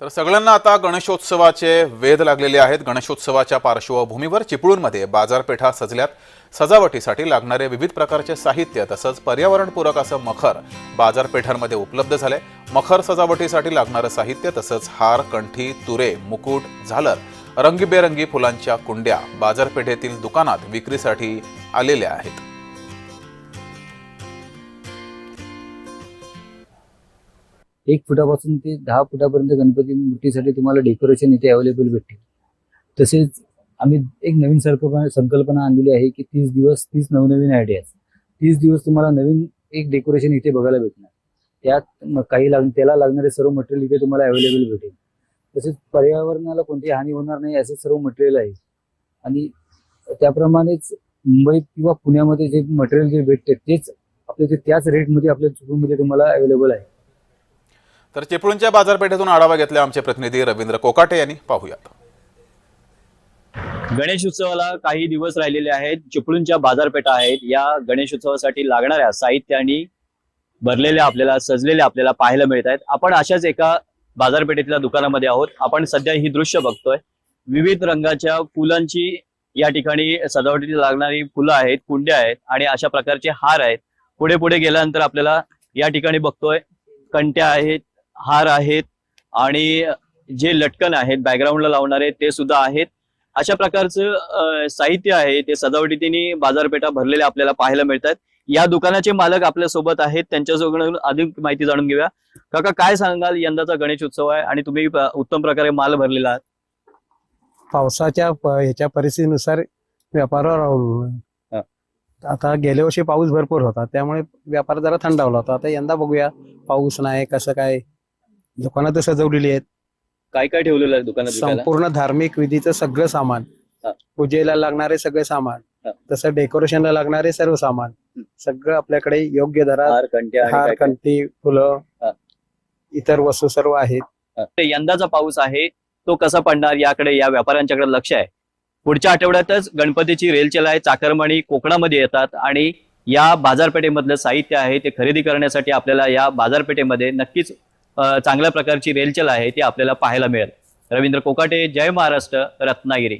तर सगळ्यांना आता गणेशोत्सवाचे वेध लागलेले आहेत. गणेशोत्सवाच्या पार्श्वभूमीवर चिपळूणमध्ये बाजारपेठा सजल्यात. सजावटीसाठी लागणारे विविध प्रकारचे साहित्य तसंच पर्यावरणपूरक असं मखर बाजारपेठांमध्ये उपलब्ध झाले मखर सजावटीसाठी लागणारं साहित्य तसंच हार कंठी तुरे मुकुट झालर रंगीबेरंगी फुलांच्या कुंड्या बाजारपेठेतील दुकानात विक्रीसाठी आलेल्या आहेत. एक फुटापासून ते दहा फुटापर्यंत गणपती मूर्तीसाठी तुम्हाला डेकोरेशन इथे अवेलेबल भेटते तसेच आम्ही एक नवीन संकल्पना संकल्पना आणलेली आहे की तीस दिवस तीस नवनवीन आयडियाज तीस दिवस तुम्हाला नवीन एक डेकोरेशन इथे बघायला भेटणार. त्यात काही लाग त्याला लागणारे सर्व मटेरियल इथे तुम्हाला अवेलेबल भेटेल. तसेच पर्यावरणाला कोणतीही हानी होणार नाही असे सर्व मटेरियल आहे. आणि त्याप्रमाणेच मुंबईत किंवा पुण्यामध्ये जे मटेरियल जे भेटते तेच आपल्या ते त्याच रेटमध्ये आपल्या चिपळूणमध्ये तुम्हाला अवेलेबल आहे. तर चिपळूणच्या बाजारपेठेतून आढावा घेतला आमचे प्रतिनिधी रवींद्र कोकाटे यांनी. पाहूयात. गणेश उत्सवाला काही दिवस राहिलेले आहेत. चिपळूणच्या बाजारपेठा आहेत. या गणेश उत्सवासाठी लागणाऱ्या साहित्याने भरलेल्या आपल्याला सजलेल्या आपल्याला पाहायला मिळत आहेत. आपण अशाच एका बाजारपेठेतल्या दुकानामध्ये आहोत. आपण सध्या ही दृश्य बघतोय. विविध रंगाच्या फुलांची या ठिकाणी सजावटीला लागणारी फुलं आहेत कुंड्या आहेत आणि अशा प्रकारचे हार आहेत. पुढे पुढे गेल्यानंतर आपल्याला या ठिकाणी बघतोय. कंट्या आहेत हार आहेत आणि जे लटकन आहेत बॅकग्राऊंडला लावणारे ते सुद्धा आहेत. अशा प्रकारचं साहित्य आहे. ते सजावटीने बाजारपेठा भरलेल्या आपल्याला पाहायला मिळतात. या दुकानाचे मालक आपल्यासोबत आहेत. त्यांच्यासोबत अधिक माहिती जाणून घेऊया. काका काय सांगाल? यंदाचा गणेश उत्सव आहे आणि तुम्ही उत्तम प्रकारे माल भरलेला आहात. पावसाच्या ह्याच्या परिस्थितीनुसार व्यापारावर अवलंबून. आता गेल्या वर्षी पाऊस भरपूर होता. त्यामुळे व्यापार जरा थंडावला होता. आता यंदा बघूया. पाऊस नाही कसं काय? दुकानं तर सजवलेली आहेत काय काय ठेवलेलं आहे दुकानात विकायला? संपूर्ण धार्मिक विधीचं सगळं सामान हा. पूजेला लागणारे सगळे सामान हा. तसं डेकोरेशनला लागणारे सर्व सामान. सगळं आपल्याकडे योग्य दरात हार कंट्या आणि हार काय काय? कंठी फुलं. इतर वस्तू सर्व आहेत ते यंदाचा पाऊस आहे तो कसा पडणार याकडे या व्यापाऱ्यांच्याकडे लक्ष आहे पुढच्या आठवड्यातच गणपतीची रेलचेल आहे चाकरमानी कोकणामध्ये येतात आणि या बाजारपेठेमधलं साहित्य आहे ते खरेदी करण्यासाठी आपल्याला या बाजारपेठेमध्ये नक्कीच चांगल्या प्रकारची रेलचेल आहे ती आपल्याला पाहायला मिळेल. रवींद्र कोकाटे जय महाराष्ट्र रत्नागिरी.